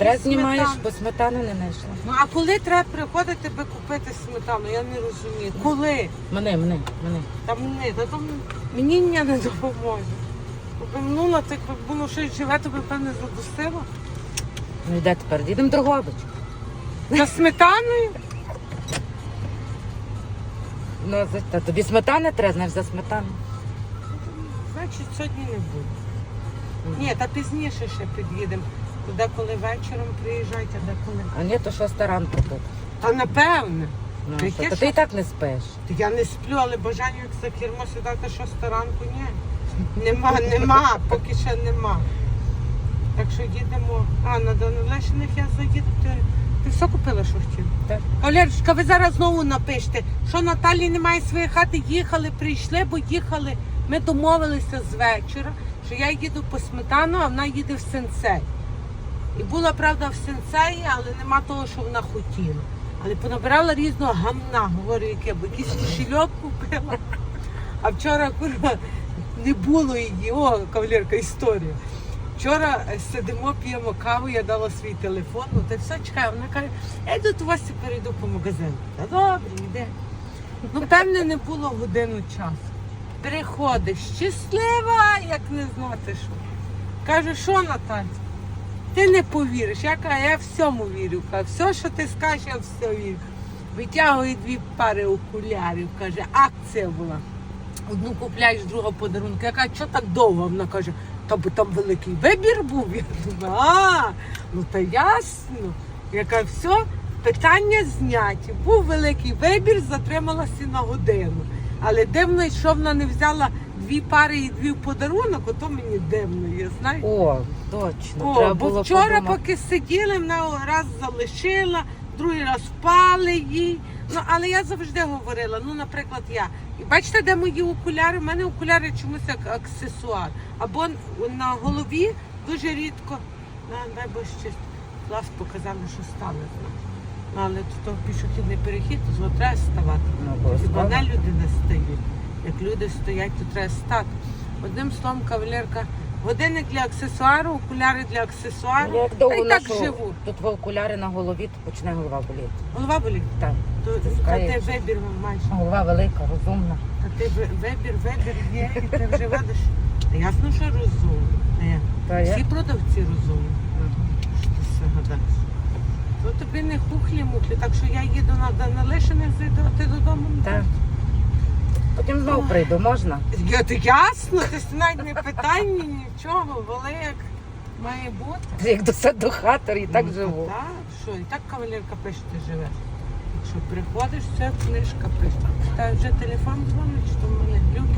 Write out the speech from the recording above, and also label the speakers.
Speaker 1: Стрес знімаєш,
Speaker 2: сметану.
Speaker 1: бо сметани не знайшла.
Speaker 2: Ну а коли треба приходити би купити сметану, я не розумію. Коли?
Speaker 1: Мене, мене, мене.
Speaker 2: Там не, та там мені ні не допоможе. Минула, так би було щось живе, то би певне задусило.
Speaker 1: Ну йде тепер, їдемо Дрогобич.
Speaker 2: За сметаною?
Speaker 1: Ну, за- та тобі сметани треба, знаєш, за сметану.
Speaker 2: Значить, сьогодні не буде. Ні, та пізніше ще під'їдемо. Туди, коли вечором приїжджають, а де коли.
Speaker 1: А ні, то шоста ранку тут.
Speaker 2: Та напевне.
Speaker 1: Ну,
Speaker 2: Та
Speaker 1: що, та ти і так не спиш.
Speaker 2: Та Я не сплю, але бажання як за кермо сідати шоста ранку, ні. Нема, нема, поки ще нема. Так що їдемо. А, на Данилешиних я заїду. Ти, ти все купила, що хотів?
Speaker 1: Так.
Speaker 2: Олежка, ви зараз знову напишете, що Наталі немає своєї хати, їхали, прийшли, бо їхали. Ми домовилися з вечора, що я їду по сметану, а вона їде в сенсей. І була правда в сенсеї, але нема того, що вона хотіла. Але понабирала різного гамна, говорю, яке, бо якийсь кошельок купила. А вчора курва не було її. О, кавалерка, історія. Вчора сидимо, п'ємо каву, я дала свій телефон, ну та все чекаю. Вона каже, я до вас перейду по магазину. Та добре, йде. Ну, певне, не було годину часу. Приходить щаслива, як не знати що. Каже, що Наталь? Ти не повіриш. Я кажу, я всьому вірю. Каже, все, що ти скажеш, я все вірю. Витягує дві пари окулярів, каже, акція була. Одну купляєш, другу подарунок. Я кажу, що так довго? Вона каже, та бо там великий вибір був. Я думаю, а, ну та ясно. Я кажу, все, питання зняті. Був великий вибір, затрималася на годину. Але дивно, що вона не взяла дві пари і дві в подарунок, ото мені дивно є, знаєш.
Speaker 1: О, точно.
Speaker 2: О,
Speaker 1: треба
Speaker 2: бо
Speaker 1: було
Speaker 2: вчора,
Speaker 1: подумати.
Speaker 2: поки сиділи, вона раз залишила, другий раз впали їй. Ну, але я завжди говорила, ну, наприклад, я. І бачите, де мої окуляри? У мене окуляри чомусь як аксесуар. Або на голові дуже рідко, на, дай Боже щось, клас показали, що стали. Ну, але тут пішохідний перехід, то треба ставати.
Speaker 1: Ну, обов'язково.
Speaker 2: Хіба не люди не стають. Як люди стоять, то треба стати. Одним словом, кавалерка, годинник для аксесуару, окуляри для аксесуару.
Speaker 1: Ну, Як
Speaker 2: Та
Speaker 1: довго
Speaker 2: й так
Speaker 1: ношу
Speaker 2: живу.
Speaker 1: тут в окуляри на голові, то почне голова боліти.
Speaker 2: Голова болить.
Speaker 1: Так.
Speaker 2: То, та
Speaker 1: Стискає.
Speaker 2: ти вибір маєш.
Speaker 1: Голова велика, розумна.
Speaker 2: Та ти ви- вибір, вибір є, і ти вже ведеш. Та ясно, що розумно. Е,
Speaker 1: Та я.
Speaker 2: Всі продавці розумні. Що ти все гадаєш? То тобі не хухлі мухлі, так що я їду на, на лишених зайду, а ти додому не
Speaker 1: Так. Потім знову прийду, можна?
Speaker 2: Я, то ясно, це навіть не питання нічого, воли як має бути.
Speaker 1: Як до саду хатер і так
Speaker 2: Ну,
Speaker 1: живу.
Speaker 2: Так, що, і так кавалерка пише, ти живеш. Якщо приходиш, це книжка пише. Та вже телефон дзвонить, що в мене глюки.